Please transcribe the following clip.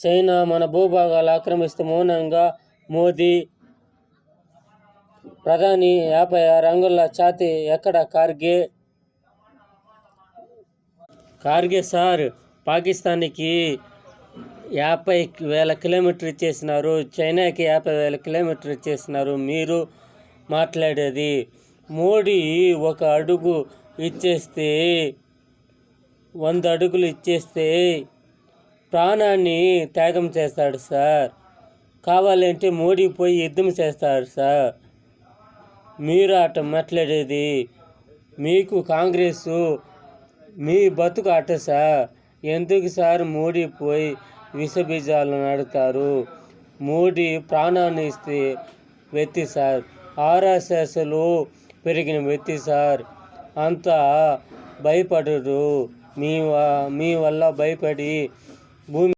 China మన భూభాగాలు ఆక్రమిస్తే మౌనంగా మోదీ ప్రధాని యాభై ఆరు అంగుళాల ఛాతీ ఎక్కడ? కార్గే. కార్గే సార్ పాకిస్తాన్కి యాభై వేల కిలోమీటర్ ఇచ్చేసినారు. చైనాకి యాభై వేల కిలోమీటర్ ఇచ్చేసినారు. మీరు మాట్లాడేది మోడీ ఒక అడుగు ఇచ్చేస్తే వంద అడుగులు ఇచ్చేస్తే ప్రాణాన్ని త్యాగం చేస్తాడు సార్. కావాలంటే మోడీ పోయి యుద్ధం చేస్తాడు సార్. మీరు అట మాట్లాడేది మీకు కాంగ్రెస్ మీ బతుకు అట సార్. ఎందుకు సార్ మోడీ పోయి విష బీజాలు నడుతారు మోడీ ప్రాణాన్ని ఇస్తే వ్యక్తి సార్. ఆర్ఎస్ఎస్లు పెరిగిన వ్యక్తి సార్. అంతా భయపడరు. మీ మీ వల్ల భయపడి ಭೂಮಿ